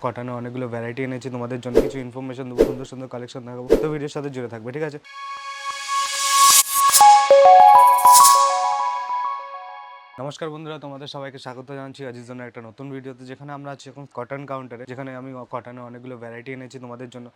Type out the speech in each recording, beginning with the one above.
কটনে অনেকগুলো ভ্যারাইটি এনেছি, তোমাদের জন্য কিছু ইনফরমেশন দেবো, সুন্দর সুন্দর কালেকশন দেখাবো। তো ভিডিওর সাথে জুড়ে থাকবে, ঠিক আছে? নমস্কার বন্ধুরা, তোমাদের সবাইকে স্বাগত জানাচ্ছি আজকের জন্য একটা নতুন ভিডিওতে, যেখানে আমরা আছি এখন কটন কাউন্টারে যেখানে আমি কটনে অনেকগুলো ভ্যারাইটি এনেছি তোমাদের জন্য।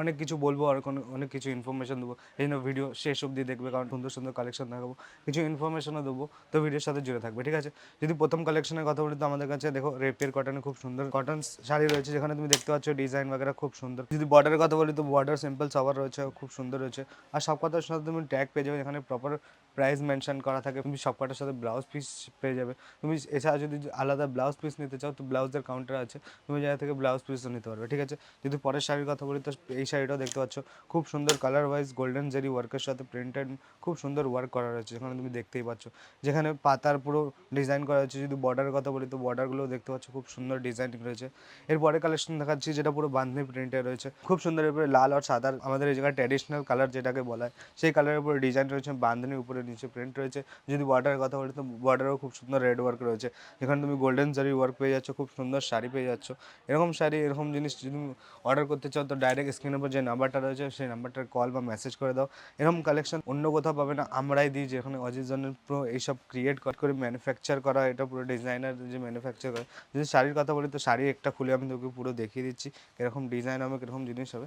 অনেক কিছু বলব আর অনেক কিছু ইনফরমেশন দেবো। এই জন্য ভিডিও শেষ অবধি দেখবে, কারণ সুন্দর সুন্দর কালেকশন দেখাবো। কিছু ইনফরমেশনও দেবো, তো ভিডিওর সাথে জুড়ে থাকবে, ঠিক আছে? যদি প্রথম কালেকশনের কথা বলি, তো আমাদের কাছে দেখো রেপের কটনে খুব সুন্দর কটন শাড়ি রয়েছে, যেখানে তুমি দেখতে পাচ্ছ ডিজাইন বাগেরা খুব সুন্দর। যদি বর্ডারের কথা বলি, তো বর্ডার সিম্পল সবার রয়েছে, খুব সুন্দর রয়েছে। আর সব কথার সাথে তুমি ট্যাগ পেয়ে যাবে এখানে প্রপার প্রাইস মেনশন করা থাকে, তুমি সব কটার সাথে ব্লাউজ পিস পেয়ে যাবে। তুমি এছাড়া যদি আলাদা ব্লাউজ পিস নিতে চাও, তো ব্লাউজের কাউন্টার আছে, তুমি জায়গা থেকে ব্লাউজ পিসও নিতে পারবে, ঠিক আছে? যদি পরের শাড়ির কথা বলি, তো এই শাড়িটাও দেখতে পাচ্ছ, খুব সুন্দর কালার ওয়াইজ গোল্ডেন জেরি ওয়ার্কের সাথে প্রিন্টেড খুব সুন্দর ওয়ার্ক করা রয়েছে, যেখানে তুমি দেখতেই পাচ্ছ। যেখানে পাতার পুরো ডিজাইন করা হয়েছে, যদি বর্ডারের কথা বলি, তো বর্ডারগুলো দেখতে পাচ্ছ, খুব সুন্দর ডিজাইনিং রয়েছে। এরপরে কালেকশন দেখাচ্ছি, যেটা পুরো বান্ধনি প্রিন্টে রয়েছে। খুব সুন্দর এরপরে লাল আর সাদা আমাদের এই জায়গায় ট্র্যাডিশনাল কালার যেটাকে বলা হয় সেই কালারের উপরে ডিজাইন রয়েছে বান্ধনির উপরে নিচে প্রিন্ট রয়েছে। যদি বর্ডারের কথা বলি, তো বর্ডারেও খুব সুন্দর রেড ওয়ার্ক রয়েছে। যেখানে তুমি গোল্ডেন জারি ওয়ার্ক পেয়ে যাচ্ছ, খুব সুন্দর শাড়ি পেয়ে যাচ্ছ। এরকম শাড়ি, এরকম জিনিস যদি অর্ডার করতে চাও, তো ডাইরেক্ট স্ক্রিনের উপর যে নাম্বারটা রয়েছে, সেই নাম্বারটার কল বা মেসেজ করে দাও। এরকম কালেকশন অন্য কোথাও পাবে না, আমরাই দিই, যেখানে অজিত জনের পুরো এইসব ক্রিয়েট করে ম্যানুফ্যাকচার করা এটা পুরো ডিজাইনার যে ম্যানুফ্যাকচার করে। যদি শাড়ির কথা বলি, তো শাড়ি একটা খুলে আমি তোকে পুরো দেখিয়ে দিচ্ছি এরকম ডিজাইন হবে, কীরকম জিনিস হবে।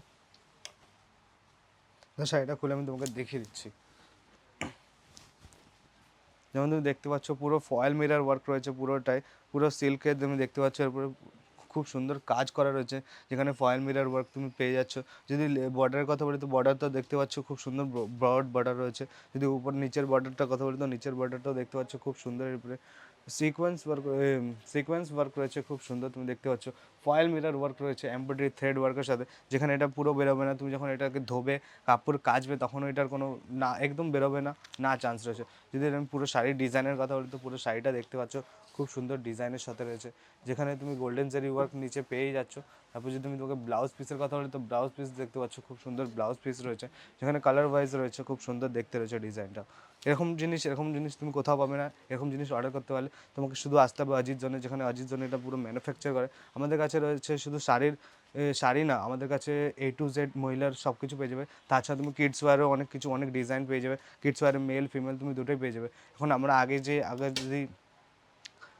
শাড়িটা খুলে আমি তোমাকে দেখিয়ে দিচ্ছি। যেমন তুমি দেখতে পাচ্ছ, পুরো ফয়েল মিরার ওয়ার্ক রয়েছে পুরোটাই। পুরো সিল্কের তুমি দেখতে পাচ্ছ, এরপরে খুব সুন্দর কাজ করা রয়েছে, যেখানে ফয়েল মিরার ওয়ার্ক তুমি পেয়ে যাচ্ছ। যদি বর্ডারের কথা বলি, তো বর্ডার তো দেখতে পাচ্ছ, খুব সুন্দর ব্রড বর্ডার রয়েছে। যদি উপর, নিচের বর্ডারটার কথা বলি, তো নিচের বর্ডারটাও দেখতে পাচ্ছ, খুব সুন্দর এরপরে সিকোয়েন্স ওয়ার্ক সিকোয়েন্স ওয়ার্ক রয়েছে, খুব সুন্দর তুমি দেখতে পাচ্ছ। ফয়েল মিরার ওয়ার্ক রয়েছে এমব্রয়ডারি থ্রেড ওয়ার্কের সাথে। যেখানে এটা পুরো বেরোবে না, তুমি যখন এটাকে ধোবে, কাপড় কাচবে, তখন এটার কোনো না, একদম বেরোবে না না চান্স রয়েছে। যদি আমি পুরো শাড়ির ডিজাইনের কথা বলি, তো পুরো শাড়িটা দেখতে পাচ্ছ, খুব সুন্দর ডিজাইনের সাথে রয়েছে। যেখানে তুমি গোল্ডেন জারি ওয়ার্ক নিচে পেয়ে যাচ্ছ তারপর যদি তুমি তোমাকে ব্লাউজ পিসের কথা বলি, তো ব্লাউজ পিস দেখতে পাচ্ছ খুব সুন্দর ব্লাউজ পিস রয়েছে, যেখানে কালার ওয়াইজ রয়েছে, খুব সুন্দর দেখতে রয়েছে ডিজাইনটা। এরকম জিনিস এরকম জিনিস তুমি কোথাও পাবে না, এরকম জিনিস অর্ডার করতে পারলে তোমাকে শুধু আসতে হবে অজিত জনে, যেখানে অজিত জনে এটা পুরো ম্যানুফ্যাকচার করে। আমাদের কাছে রয়েছে শুধু শাড়ির শাড়ি না, আমাদের কাছে এ টু জেড মহিলার সব কিছু পেয়ে যাবে। তাছাড়া তুমি কিডস ওয়ারও অনেক কিছু, অনেক ডিজাইন পেয়ে যাবে। কিডস ওয়ারে মেল ফিমেল তুমি দুটোই পেয়ে যাবে। এখন আমরা আগে যে, আগে যদি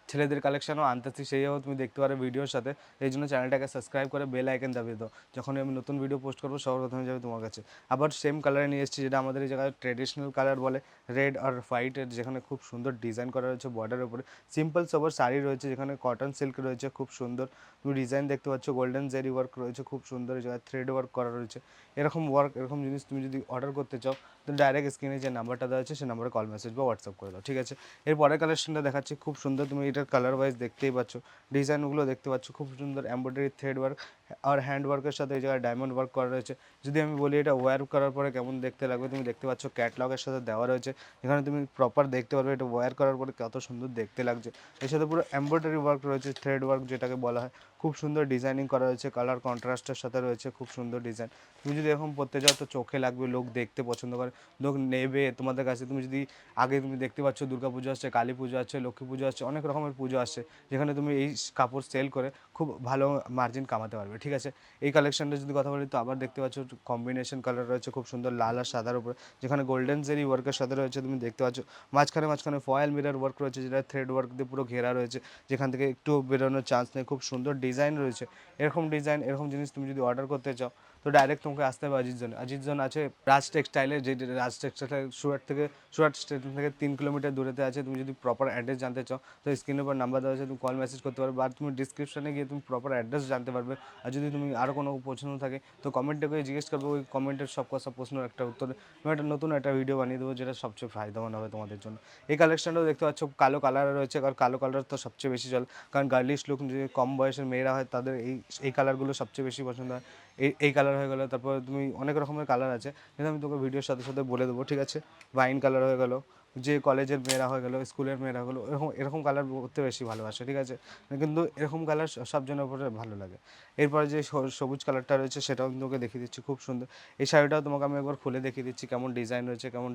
ছেলেদের কালেকশনও আনতেছি সেইও তুমি দেখতে পারো ভিডিওর সাথে। এই জন্য চ্যানেলটাকে সাবস্ক্রাইব করে বেল আইকন দাবিয়ে দাও। যখন আমি নতুন ভিডিও পোস্ট করব সবার প্রথমে যাবে তোমার কাছে। আবার সেম কালারে নিয়ে এসেছি, যেটা আমাদের এই জায়গায় ট্রেডিশনাল কালার বলে রেড আর হোয়াইটের যেখানে খুব সুন্দর ডিজাইন করা রয়েছে বর্ডারের উপরে। সিম্পল সবার শাড়ি রয়েছে, যেখানে কটন সিল্ক রয়েছে, খুব সুন্দর। তুমি ডিজাইন দেখতে পাচ্ছ গোল্ডেন জেরি ওয়ার্ক রয়েছে, খুব সুন্দর এই জায়গায় থ্রেড ওয়ার্ক করা রয়েছে। এরকম ওয়ার্ক এরকম জিনিস তুমি যদি অর্ডার করতে চাও তো ডাইরেক্ট স্ক্রিনে যে নাম্বারটা দেওয়া আছে সেই নাম্বারে কল মেসেজ বা হোয়াটসঅ্যাপ করে দাও, ঠিক আছে? এর পরের কালেকশনটা দেখাচ্ছি, খুব সুন্দর, তুমি এটার কালার ওয়াইজ দেখতেই পাচ্ছ ডিজাইনগুলো দেখতে পাচ্ছ, খুব সুন্দর এমব্রয়ডারি থ্রেড ওয়ার্ক আর হ্যান্ড ওয়ার্কের সাথে এই জায়গায় ডায়মন্ড ওয়ার্ক করা রয়েছে। যদি আমি বলি এটা ওয়্যার করার পরে কেমন দেখতে লাগবে, তুমি দেখতে পাচ্ছ ক্যাটলগের সাথে দেওয়া রয়েছে এখানে তুমি প্রপার দেখতে পারবে এটা ওয়্যার করার পরে কত সুন্দর দেখতে লাগছে। এর সাথে পুরো এমব্রয়ডারি ওয়ার্ক রয়েছে থ্রেড ওয়ার্ক যেটাকে বলা হয় খুব সুন্দর ডিজাইনিং করা রয়েছে কালার কন্ট্রাস্টের সাথে রয়েছে, খুব সুন্দর ডিজাইন তুমি যদি এরকম পরতে যাও তো চোখে লাগবে, লোক দেখতে পছন্দ করে, লোক নেবে তোমাদের কাছে। তুমি যদি আগে তুমি দেখতে পাচ্ছ দুর্গা পুজো আসছে, কালী পুজো আসছে, লক্ষ্মী পুজো আসছে, অনেক রকমের পুজো আসছে, যেখানে তুমি এই কাপড় সেল করে খুব ভালো মার্জিন কামাতে পারবে, ঠিক আছে? এই কালেকশনটা যদি কথা বলি তো আবার দেখতে পাচ্ছ কম্বিনেশন কালার রয়েছে, খুব সুন্দর লাল আর সাদার উপরে। যেখানে গোল্ডেন জেরি ওয়ার্কের সাথে রয়েছে, তুমি দেখতে পাচ্ছ। মাঝখানে মাঝখানে ফয়েল মিরার ওয়ার্ক রয়েছে, যেটা থ্রেড ওয়ার্ক দিয়ে পুরো ঘেরা রয়েছে, যেখান থেকে একটু বেরোনোর চান্স নেই। খুব সুন্দর ডিজাইন রয়েছে। এরকম ডিজাইন এরকম জিনিস তুমি যদি অর্ডার করতে চাও তো ডাইরেক্ট তোমাকে আসতে হবে অজিত জন অজিত জন আছে রাজ টেক্সটাইলে যে রাজ টেক্সটাইল সুরাট থেকে সুরাট স্টেশন থেকে তিন কিলোমিটার দূরেতে আছে। তুমি যদি প্রপার অ্যাড্রেস জানতে চাও, তো স্ক্রিনের উপর নাম্বার দেওয়া আছে, তুমি কল মেসেজ করতে পারবে। আর তুমি ডিসক্রিপশনে গিয়ে তুমি প্রপার অ্যাড্রেস জানতে পারবে। আর যদি তুমি আরও কোনো প্রশ্ন থাকে, তো কমেন্টে করে জিজ্ঞেস করবে, ওই কমেন্টের সব কথা প্রশ্নের একটা উত্তর। আমি একটা নতুন একটা ভিডিও বানিয়ে দেবো, যেটা সবচেয়ে ফায়দামান হবে তোমাদের জন্য। এই কালেকশনটাও দেখতে পাচ্ছ, কালো কালার রয়েছে। কারণ কালো কালার তো সবচেয়ে বেশি চলে। কারণ গার্লিশ লুক যে কম বয়সের মেয়েরা হয়, তাদের এই এই কালারগুলো সবচেয়ে বেশি পছন্দ হয়। এই এই কালার হয়ে গেলো, তারপর তুমি অনেক রকমের কালার আছে, কিন্তু আমি তোকে ভিডিওর সাথে সাথে বলে দেবো, ঠিক আছে? ওয়াইন কালার হয়ে গেলো, যে কলেজের মেয়েরা হয়ে গেলো স্কুলের মেয়েরা হলো এরকম এরকম কালার করতে বেশি ভালোবাসে, ঠিক আছে? কিন্তু এরকম কালার সব জনের উপরে ভালো লাগে। এরপরে যে সবুজ কালারটা রয়েছে, সেটাও আমি তোকে দেখিয়ে দিচ্ছি, খুব সুন্দর। এই শাড়িটাও তোমাকে আমি একবার খুলে দেখিয়ে দিচ্ছি, কেমন ডিজাইন রয়েছে, কেমন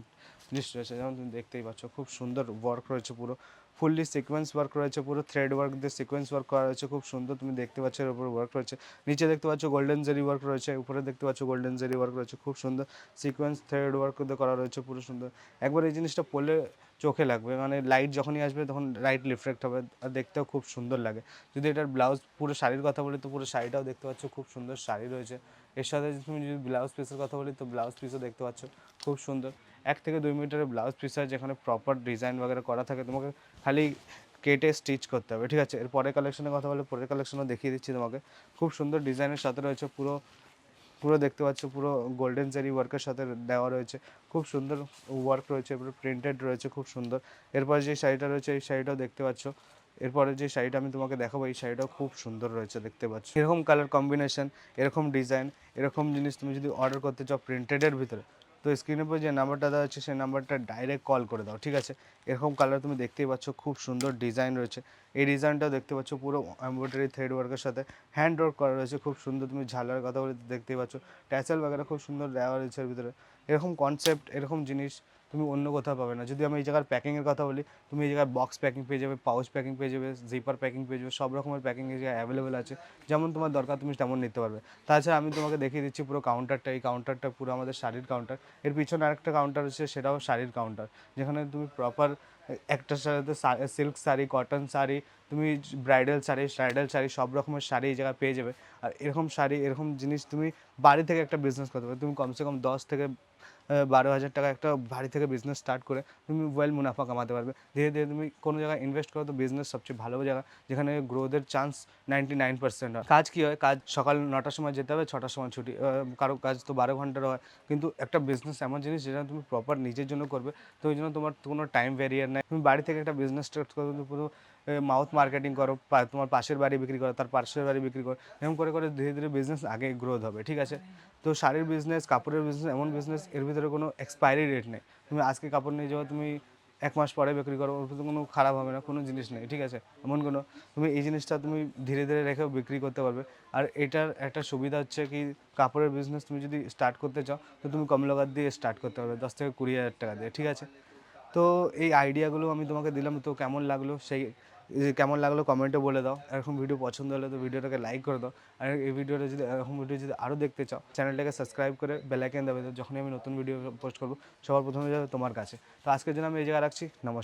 জিনিস রয়েছে, যেমন তুমি দেখতেই পাচ্ছ, খুব সুন্দর ওয়ার্ক রয়েছে পুরো। ফুললি সিকোয়েন্স ওয়ার্ক রয়েছে, পুরো থ্রেড ওয়ার্ক দিয়ে সিকোয়েন্স ওয়ার্ক করা রয়েছে, খুব সুন্দর তুমি দেখতে পাচ্ছ এর উপর ওয়ার্ক রয়েছে। নিচে দেখতে পাচ্ছ গোল্ডেন জেরি ওয়ার্ক রয়েছে, উপরে দেখতে পাচ্ছ গোল্ডেন জেরি ওয়ার্ক রয়েছে, খুব সুন্দর সিকোয়েন্স থ্রেড ওয়ার্ক দিয়ে করা রয়েছে, পুরো সুন্দর। একবার এই জিনিসটা পরলে চোখে লাগবে। মানে লাইট যখনই আসবে তখন লাইট রিফ্লেক্ট হবে আর দেখতেও খুব সুন্দর লাগে। যদি এটার ব্লাউজ পুরো শাড়ির কথা বলি তো পুরো শাড়িটাও দেখতে পাচ্ছ, খুব সুন্দর শাড়ি রয়েছে। এর সাথে তুমি যদি ব্লাউজ পিসের কথা বলি তো ব্লাউজ পিসও দেখতে পাচ্ছ, খুব সুন্দর। এক থেকে দুই মিটারের ব্লাউজ পিস হয় যেখানে প্রপার ডিজাইন বগেরা করা থাকে তোমাকে খালি কেটে স্টিচ করতে হবে, ঠিক আছে? এর পরের কালেকশনের কথা বলে পরের কালেকশনও দেখিয়ে দিচ্ছি তোমাকে। খুব সুন্দর ডিজাইনের সাথে রয়েছে পুরো পুরো দেখতে পাচ্ছ, পুরো গোল্ডেন জারি ওয়ার্কের সাথে দেওয়া রয়েছে। খুব সুন্দর ওয়ার্ক রয়েছে, পুরো প্রিন্টেড রয়েছে, খুব সুন্দর। এরপর যে শাড়িটা রয়েছে, এই শাড়িটাও দেখতে পাচ্ছ। এরপরে যে শাড়িটা আমি তোমাকে দেখাবো, এই শাড়িটাও খুব সুন্দর রয়েছে, দেখতে পাচ্ছ। এরকম কালার কম্বিনেশন এরকম ডিজাইন এরকম জিনিস তুমি যদি অর্ডার করতে চাও প্রিন্টেডের ভিতরে তো স্ক্রিনের উপর যে নাম্বারটা দেওয়া আছে সেই নাম্বারটা ডাইরেক্ট কল করে দাও, ঠিক আছে? এরকম কালার তুমি দেখতেই পাচ্ছ, খুব সুন্দর ডিজাইন রয়েছে। এই ডিজাইনটাও দেখতে পাচ্ছ, পুরো এমব্রয়ডারি থ্রেড ওয়ার্কের সাথে হ্যান্ড ওয়ার্ক করা রয়েছে, খুব সুন্দর তুমি ঝালার কথা বলে দেখতেই পাচ্ছ। ট্যাসেল বাগেরা খুব সুন্দর দেওয়া রয়েছে এর ভিতরে। এরকম কনসেপ্ট এরকম জিনিস তুমি অন্য কোথাও পাবে না। যদি আমি এই জায়গার প্যাকিংয়ের কথা বলি, তুমি এই জায়গায় বক্স প্যাকিং পেয়ে যাবে পাউচ প্যাকিং পেয়ে যাবে জিপার প্যাকিং পেয়ে যাবে, সব রকমের প্যাকিং এই জায়গায় অ্যাভেলেবেল আছে। যেমন তোমার দরকার, তুমি তেমন নিতে পারবে। তাছাড়া আমি তোমাকে দেখিয়ে দিচ্ছি পুরো কাউন্টারটা এই কাউন্টারটা পুরো আমাদের শাড়ির কাউন্টার এর পিছনে আরেকটা কাউন্টার আছে, সেটাও শাড়ির কাউন্টার যেখানে তুমি প্রপার একটা সাথে সিল্ক শাড়ি কটন শাড়ি, তুমি ব্রাইডাল শাড়ি ব্রাইডাল শাড়ি, সব রকমের শাড়ি এই জায়গায় পেয়ে যাবে। আর এরকম শাড়ি, এরকম জিনিস তুমি বাড়ি থেকে একটা বিজনেস করতে পারবে তুমি কমসে কম দশ থেকে বারো হাজার টাকা একটা বাড়ি থেকে বিজনেস স্টার্ট করে তুমি ওয়েল মুনাফা কামাতে পারবে। ধীরে ধীরে তুমি কোনো জায়গায় ইনভেস্ট করো তো বিজনেস সবচেয়ে ভালো জায়গা, যেখানে গ্রোথের চান্স নাইনটি নাইন পার্সেন্ট হয়। কাজ কী হয়? কাজ সকাল নটার সময় যেতে হবে, ছটার সময় ছুটি কারও কাজ তো বারো ঘণ্টার হয়। কিন্তু একটা বিজনেস এমন জিনিস যেটা তুমি প্রপার নিজের জন্য করবে, তো ওই জন্য তোমার কোনো টাইম ব্যারিয়ার নাই। তুমি বাড়ি থেকে একটা বিজনেস স্টার্ট করো পুরো মাউথ মার্কেটিং করো তোমার পাশের বাড়ি বিক্রি করো, তার পাশের বাড়ি বিক্রি করো, এরকম করে করে ধীরে ধীরে বিজনেস আগে গ্রোথ হবে, ঠিক আছে? তো শাড়ির বিজনেস কাপড়ের বিজনেস এমন বিজনেস এর ভিতরে কোনো এক্সপায়ারি ডেট নেই। তুমি আজকে কাপড় নিয়ে যাও, তুমি এক মাস পরে বিক্রি করো, ওর কোনো খারাপ হবে না, কোনো জিনিস নেই, ঠিক আছে? এমন কোনো, তুমি এই জিনিসটা তুমি ধীরে ধীরে রেখেও বিক্রি করতে পারবে। আর এটার একটা সুবিধা হচ্ছে কি, কাপড়ের বিজনেস তুমি যদি স্টার্ট করতে চাও, তো তুমি কম লাগাত দিয়ে স্টার্ট করতে পারবে, দশ থেকে কুড়ি হাজার টাকা দিয়ে, ঠিক আছে? তো এই আইডিয়াগুলো আমি তোমাকে দিলাম, তো কেমন লাগল? সেই, কেমন লাগল কমেন্টে বলে দাও। এরকম ভিডিও পছন্দ হলে তো ভিডিওটাকে লাইক করে দাও। আর এই ভিডিওটা যদি, এরকম ভিডিও যদি আরও দেখতে চাও চ্যানেলটাকে সাবস্ক্রাইব করে বেলাইকেন দেবে যখনই আমি নতুন ভিডিও পোস্ট করব, সবার প্রথমে যাবে তোমার কাছে। তো আজকের জন্য আমি এই জায়গায় রাখছি। নমস্কার।